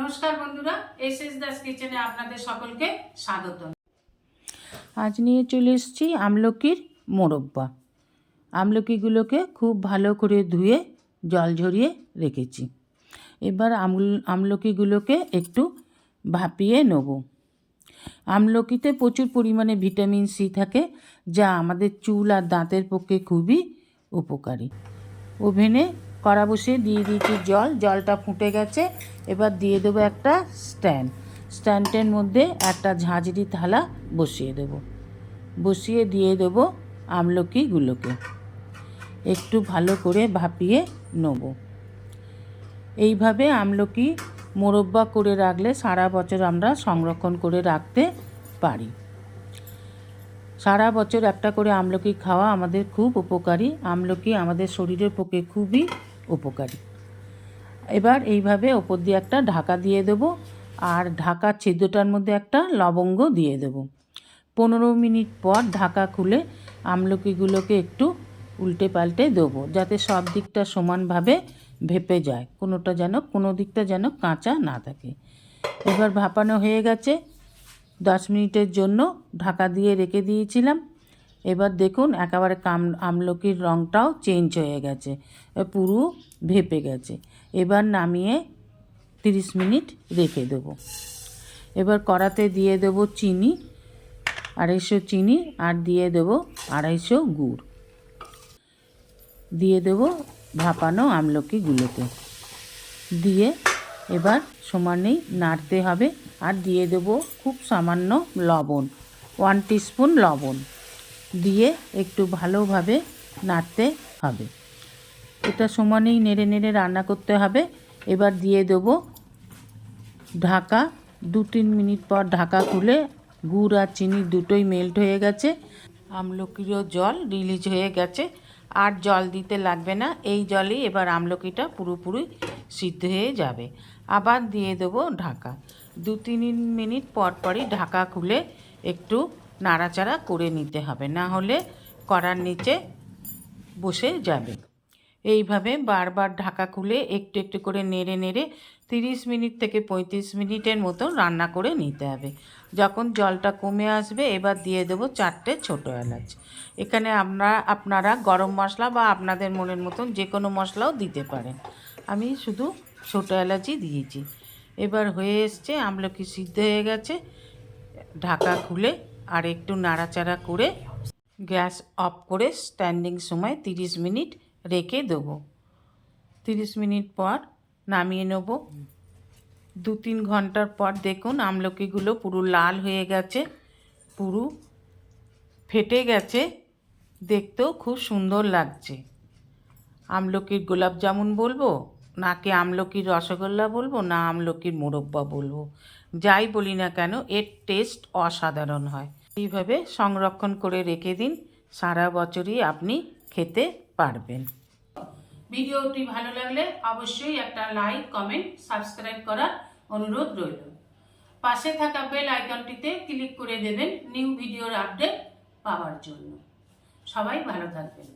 নমস্কার বন্ধুরা S S Das কিচেনে আপনাদের সকলকে স্বাগত। আজ নিয়ে চলে এসেছি আমলকির মোরব্বা। আমলকিগুলোকে খুব ভালো করে ধুয়ে, জল ঝরিয়ে রেখেছি। এবার আমল, আমলকিগুলোকে একটু ভাপিয়ে নেব। আমলকিতে প্রচুর পরিমাণে ভিটামিন সি থাকে, যা আমাদের চুল আর দাঁতের পক্ষে খুবই উপকারী। ওভেনে কড়া বসিয়ে দিয়ে দিয়েছি জল, জলটা ফুটে গেছে। এবার দিয়ে দেবো একটা স্ট্যান্ড। স্ট্যান্ডের মধ্যে একটা ঝাঁঝরি থালা বসিয়ে দেব। বসিয়ে দিয়ে দেবো আমলকিগুলোকে। একটু ভালো করে ভাপিয়ে নেব। এইভাবে আমলকি মোরব্বা করে রাখলে সারা বছর আমরা সংরক্ষণ করে রাখতে পারি। সারা বছর একটা করে আমলকি খাওয়া আমাদের খুব উপকারী। আমলকি আমাদের শরীরের পক্ষে খুবই উপকারী। এবার এইভাবে ওপর দিয়ে একটা ঢাকা দিয়ে দেবো আর ঢাকার ছিদ্রটার মধ্যে একটা লবঙ্গ দিয়ে দেবো। পনেরো মিনিট পর ঢাকা খুলে আমলকিগুলোকে একটু উল্টে পাল্টে দেবো যাতে সব দিকটা সমানভাবে ভেপে যায়, কোনোটা যেন, কোনো দিকটা যেন কাঁচা না থাকে। এবার ভাপানো হয়ে গেছে। দশ মিনিটের জন্য ঢাকা দিয়ে রেখে দিয়েছিলাম। এবার দেখুন, একেবারে কাম, আমলকির রঙটাও চেঞ্জ হয়ে গেছে, পুরো ভেপে গেছে। এবার নামিয়ে তিরিশ মিনিট রেখে দেবো। এবার কড়াতে দিয়ে দেবো চিনি, আড়াইশো চিনি, আর দিয়ে দেবো আড়াইশো গুড়। দিয়ে দেবো ভাপানো আমলকিগুলোতে। দিয়ে এবার সমানেই নাড়তে হবে, আর দিয়ে দেবো খুব সামান্য লবণ ওয়ান টিস্পুন লবণ। দিয়ে একটু ভালোভাবে নাড়তে হবে। এটা সমানেই নেড়ে নেড়ে রান্না করতে হবে। এবার দিয়ে দেবো ঢাকা দু তিন মিনিট পর ঢাকা খুলে গুড় আর চিনি দুটোই মেল্ট হয়ে গেছে। আমলকিরও জল রিলিজ হয়ে গেছে। আর জল দিতে লাগবে না। এই জলেই এবার আমলকিটা পুরোপুরি সিদ্ধ হয়ে যাবে। আবার দিয়ে দেবো ঢাকা। দু তিন মিনিট পর পরই ঢাকা খুলে একটু নাড়াচাড়া করে নিতে হবে, না হলে কড়ার নিচে বসে যাবে। এইভাবে বারবার ঢাকা খুলে একটু একটু করে নেড়ে নেড়ে তিরিশ মিনিট থেকে পঁয়ত্রিশ মিনিটের মতো রান্না করে নিতে হবে। যখন জলটা কমে আসবে, এবার দিয়ে দেবো চারটে ছোটো এলাচ। এখানে আমরা, আপনারা গরম মশলা বা আপনাদের মনের মতন যে কোনো মশলাও দিতে পারেন। আমি শুধু ছোটো এলাচই দিয়েছি। এবার হয়ে এসছে, আমলকি সিদ্ধ হয়ে গেছে। ঢাকা খুলে আর একটু নাড়াচাড়া করে গ্যাস অফ করে স্ট্যান্ডিং সময় তিরিশ মিনিট রেখে দেবো। তিরিশ মিনিট পর নামিয়ে নেব। দু তিন ঘণ্টার পর দেখুন আমলকিগুলো পুরো লাল হয়ে গেছে, পুরো ফেটে গেছে, দেখতেও খুব সুন্দর লাগছে। আমলকির গোলাপ জামুন বলব? নাকি আমলকির রসগোল্লা বলব, না আমলকির মোরব্বা বলব। যাই বলি না কেন, এর টেস্ট অসাধারণ হয়। এইভাবে সংরক্ষণ করে রেখে দিন, সারা বছরই আপনি খেতে পারবেন। ভিডিওটি ভালো লাগলে অবশ্যই একটা লাইক কমেন্ট সাবস্ক্রাইব করার অনুরোধ রইল। পাশে থাকা বেল আইকনটিতে ক্লিক করে দেবেন নিউ ভিডিওর আপডেট পাওয়ার জন্য। সবাই ভালো থাকবেন।